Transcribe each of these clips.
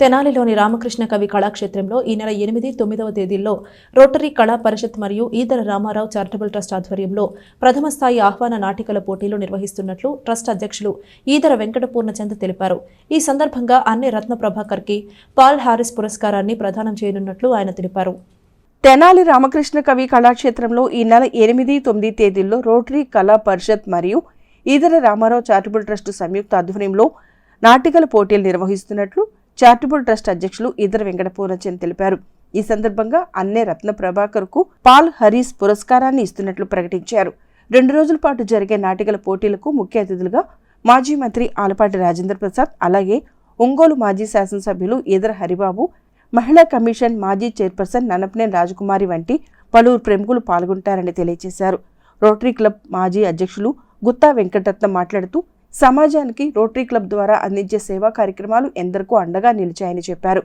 తెనాలిలోని రామకృష్ణ కవి కళాక్షేత్రంలో ఈ నెల ఎనిమిది తొమ్మిదవ తేదీల్లో రోటరీ కళా పరిషత్ మరియు ఈదర రామారావు చారిటబుల్ ట్రస్ట్ ఆధ్వర్యంలో ప్రథమ స్థాయి ఆహ్వాన నాటికల పోటీలు నిర్వహిస్తున్నట్లు ట్రస్ట్ అధ్యక్షులు ఈదర వెంకట పూర్ణచంద్ తెలిపారు. ఈ సందర్భంగా అన్ని రత్న ప్రభాకర్కి పాల్ హారిస్ పురస్కారాన్ని ప్రదానం చేయనున్నట్లు ఆయన తెలిపారు. తెనాలి రామకృష్ణ కవి కళాక్షేత్రంలో ఈ నెల ఎనిమిది తొమ్మిది తేదీల్లో రోటరీ కళా పరిషత్ మరియు ఈదర రామారావు చారిటబుల్ ట్రస్ట్ సంయుక్త ఆధ్వర్యంలో నాటికల పోటీలు నిర్వహిస్తున్నట్లు చారిటబుల్ ట్రస్ట్ అధ్యక్షులు ఈదర వెంకట పూర్ణచంద్ తెలిపారు. ఈ సందర్భంగా అన్నే రత్న ప్రభాకర్కు పాల్ హరీస్ పురస్కారాన్ని ఇస్తున్నట్లు ప్రకటించారు. రెండు రోజుల పాటు జరిగే నాటికల పోటీలకు ముఖ్య అతిథులుగా మాజీ మంత్రి ఆలపాటి రాజేంద్ర ప్రసాద్ అలాగే ఒంగోలు మాజీ శాసనసభ్యులు ఈదర హరిబాబు మహిళా కమిషన్ మాజీ చైర్పర్సన్ ననపనేని రాజకుమారి వంటి పలువురు ప్రముఖులు పాల్గొంటారని తెలియజేశారు. రోటరీ క్లబ్ మాజీ అధ్యక్షులు గుత్తా వెంకటరత్నం మాట్లాడుతూ సమాజానికి రోటరీ క్లబ్ ద్వారా అందించే సేవా కార్యక్రమాలు ఎందరికో అండగా నిలిచాయని చెప్పారు.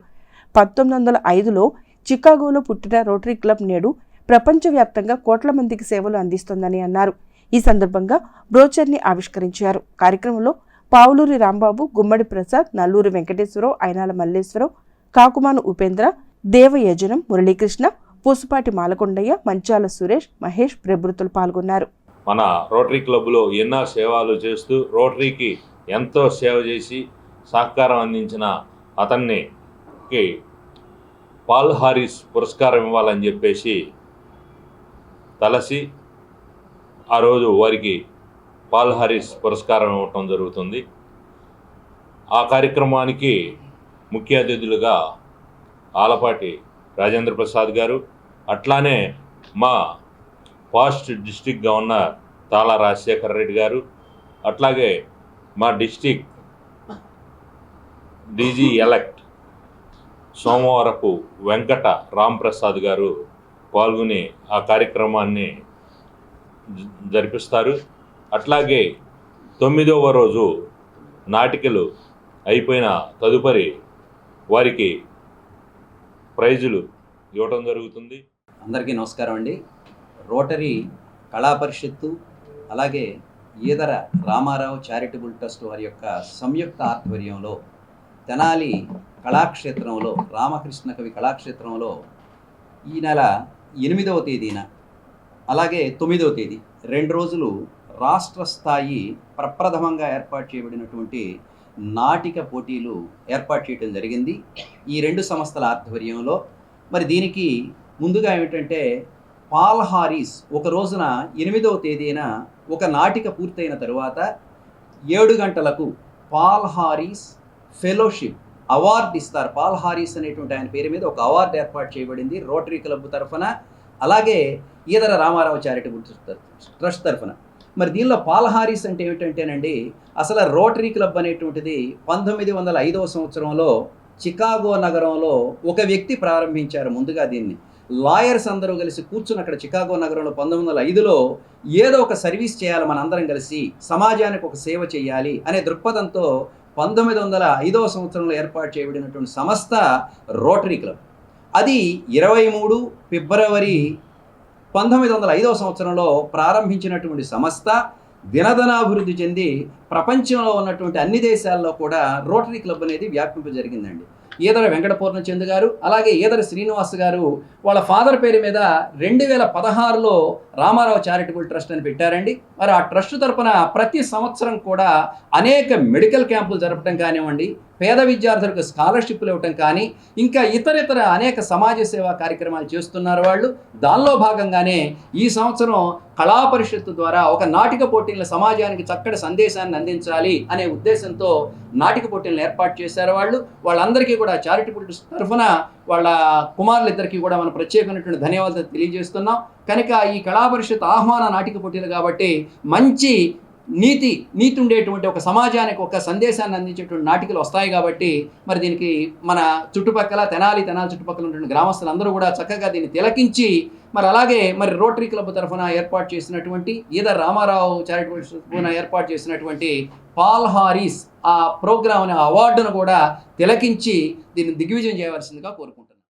పంతొమ్మిది వందల ఐదులో చికాగోలో పుట్టిన రోటరీ క్లబ్ నేడు ప్రపంచవ్యాప్తంగా కోట్ల మందికి సేవలు అందిస్తోందని అన్నారు. ఈ సందర్భంగా బ్రోచర్ని ఆవిష్కరించారు. కార్యక్రమంలో పావులూరి రాంబాబు గుమ్మడి ప్రసాద్ నల్లూరి వెంకటేశ్వరరావు అయినాల మల్లేశ్వరరావు కాకుమాను ఉపేంద్ర దేవయజనం మురళీకృష్ణ పూసుపాటి మాలకొండయ్య మంచాల సురేష్ మహేష్ ప్రభృతులు పాల్గొన్నారు. మన రోటరీ క్లబ్లో ఎన్నో సేవలు చేస్తూ రోటరీకి ఎంతో సేవ చేసి సహకారం అందించిన అతన్నికి పాల్ హారిస్ పురస్కారం ఇవ్వాలని చెప్పేసి తలసి ఆ రోజు వారికి పాల్ హారిస్ పురస్కారం ఇవ్వటం జరుగుతుంది. ఆ కార్యక్రమానికి ముఖ్య అతిథులుగా ఆలపాటి రాజేంద్ర ప్రసాద్ గారు అట్లానే మా past district governor Tala Rajasekhara Reddy గారు అట్లాగే మా district DG elect Somavarapu Venkata Ramprasad గారు పాల్గొని ఆ కార్యక్రమాన్ని జ- జరిపిస్తారు. అట్లాగే తొమ్మిదవ రోజు నాటికలు అయిపోయిన తదుపరి వారికి ప్రైజులు ఇవ్వటం జరుగుతుంది. అందరికీ నమస్కారం అండి. రోటరీ కళాపరిషత్తు అలాగే ఈదర రామారావు చారిటబుల్ ట్రస్ట్ వారి యొక్క సంయుక్త ఆధ్వర్యంలో తెనాలి కళాక్షేత్రంలో రామకృష్ణ కవి కళాక్షేత్రంలో ఈ నెల ఎనిమిదవ తేదీన అలాగే తొమ్మిదవ తేదీ రెండు రోజులు రాష్ట్ర స్థాయి ప్రప్రథమంగా ఏర్పాటు చేయబడినటువంటి నాటిక పోటీలు ఏర్పాటు చేయడం జరిగింది. ఈ రెండు సంస్థల ఆధ్వర్యంలో మరి దీనికి ముందుగా ఏమిటంటే పాల్ హారీస్ ఒక రోజున ఎనిమిదవ తేదీన ఒక నాటిక పూర్తయిన తరువాత ఏడు గంటలకు పాల్ హారీస్ ఫెలోషిప్ అవార్డు ఇస్తారు. పాల్ హారీస్ అనేటువంటి ఆయన పేరు మీద ఒక అవార్డు ఏర్పాటు చేయబడింది రోటరీ క్లబ్ తరఫున అలాగే ఈదర రామారావు చారిటబుల్ ట్రస్ట్ తరఫున. మరి దీనిలో పాల్ హారీస్ అంటే ఏమిటంటేనండి అసలు రోటరీ క్లబ్ అనేటువంటిది పంతొమ్మిది వందల ఐదవ సంవత్సరంలో చికాగో నగరంలో ఒక వ్యక్తి ప్రారంభించారు ముందుగా దీన్ని. లాయర్స్ అందరూ కలిసి కూర్చుని అక్కడ చికాగో నగరంలో పంతొమ్మిది వందల ఐదులో ఏదో ఒక సర్వీస్ చేయాలి మనందరం కలిసి సమాజానికి ఒక సేవ చేయాలి అనే దృక్పథంతో పంతొమ్మిది వందల ఐదవ సంవత్సరంలో ఏర్పాటు చేయబడినటువంటి సంస్థ రోటరీ క్లబ్. అది ఇరవై మూడు ఫిబ్రవరి పంతొమ్మిది వందల ఐదవ సంవత్సరంలో ప్రారంభించినటువంటి సంస్థ దినదనాభివృద్ధి చెంది ప్రపంచంలో ఉన్నటువంటి అన్ని దేశాల్లో కూడా రోటరీ క్లబ్ అనేది వ్యాపింప జరిగిందండి ఈదర వెంకట పూర్ణచంద్ గారు అలాగే ఈదర శ్రీనివాస్ గారు వాళ్ళ ఫాదర్ పేరు మీద రెండు వేల పదహారులో రామారావు చారిటబుల్ ట్రస్ట్ అని పెట్టారండి. మరి ఆ ట్రస్ట్ తరపున ప్రతి సంవత్సరం కూడా అనేక మెడికల్ క్యాంపులు జరపడం కానివ్వండి పేద విద్యార్థులకు స్కాలర్షిప్లు ఇవ్వటం కానీ ఇంకా ఇతర ఇతర అనేక సమాజ సేవా కార్యక్రమాలు చేస్తున్నారు వాళ్ళు. దానిలో భాగంగానే ఈ సంవత్సరం కళా పరిషత్తు ద్వారా ఒక నాటిక పోటీల సమాజానికి చక్కటి సందేశాన్ని అందించాలి అనే ఉద్దేశంతో నాటిక పోటీలను ఏర్పాటు చేశారు వాళ్ళు. వాళ్ళందరికీ కూడా చారిటబుల్ తరఫున వాళ్ళ కుమారులిద్దరికీ కూడా మనం ప్రత్యేకమైనటువంటి ధన్యవాదాలు తెలియజేస్తున్నాం. కనుక ఈ కళా పరిషత్ ఆహ్వాన నాటిక పోటీలు కాబట్టి మంచి నీతి నీతి ఉండేటువంటి ఒక సమాజానికి ఒక సందేశాన్ని అందించేటువంటి నాటికలు వస్తాయి కాబట్టి మరి దీనికి మన చుట్టుపక్కల తెనాలి తెనాలి చుట్టుపక్కల ఉన్నటువంటి గ్రామస్తులందరూ కూడా చక్కగా దీన్ని తిలకించి మరి అలాగే మరి రోటరీ క్లబ్ తరఫున ఏర్పాటు చేసినటువంటి ఈదర్ రామారావు చారిటబుల్ తరఫున ఏర్పాటు చేసినటువంటి పాల్ హారీస్ ఆ ప్రోగ్రామ్ అనే అవార్డును కూడా తిలకించి దీన్ని దిగ్విజయం చేయవలసిందిగా కోరుకుంటున్నాను.